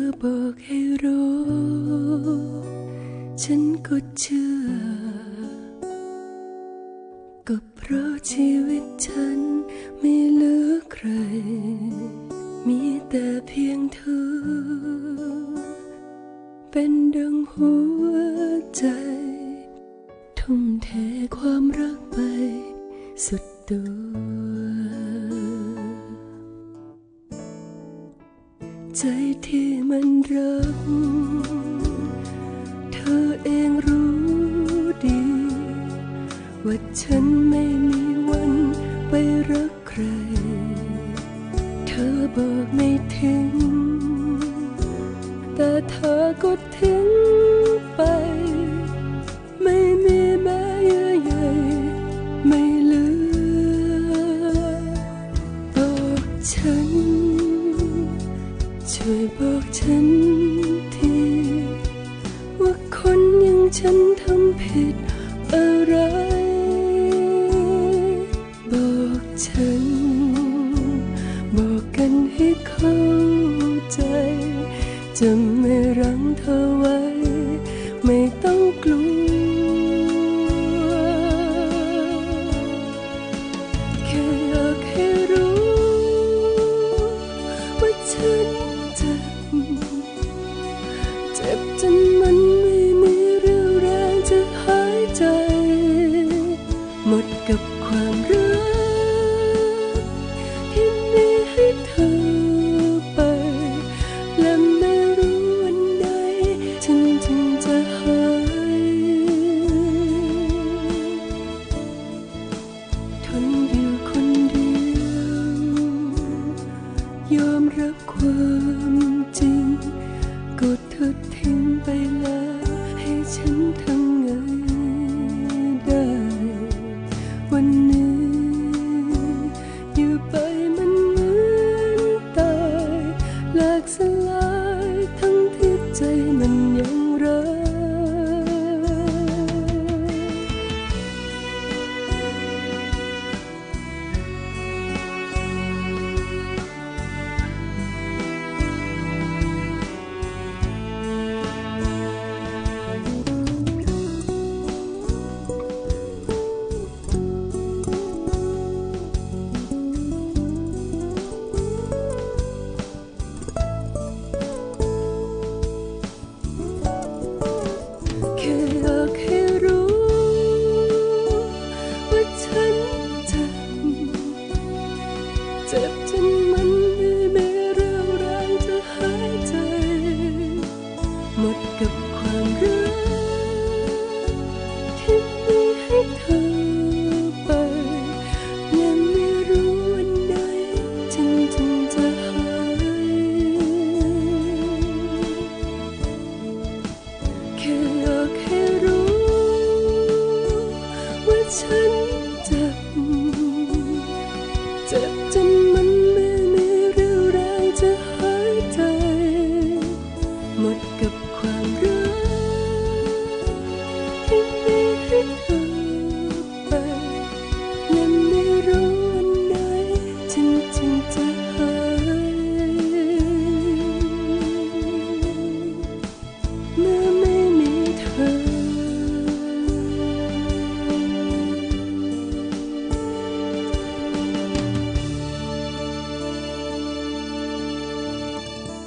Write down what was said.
อบอกให้รู้ ฉันก็เชื่อ ก็เพราะชีวิตฉันไม่เหลือใคร มีแต่เพียงเธอ เป็นดังหัวใจ ทุ่มเทความรักไปสุดตัว ใจที่มันรัก เธอเองรู้ดี ว่าฉันไม่มีวันไปรักใคร เธอบอกไม่ทิ้ง แต่เธอก็ทิ้ง ฉันทำผิดอะไร หมดกับความรักที่มีให้เธอไป และไม่รู้วันใดฉันจึงจะหายทนอยู่คนเดียวยอมรับความจริงก็เธอทิ้งไปแล้วให้ฉันทำ หมดกับความรักที่มีให้เธอไปยังไม่รู้วันใดฉันจึงจะหายแค่อยากให้รู้ ว่าฉันเจ็บเจ็บจน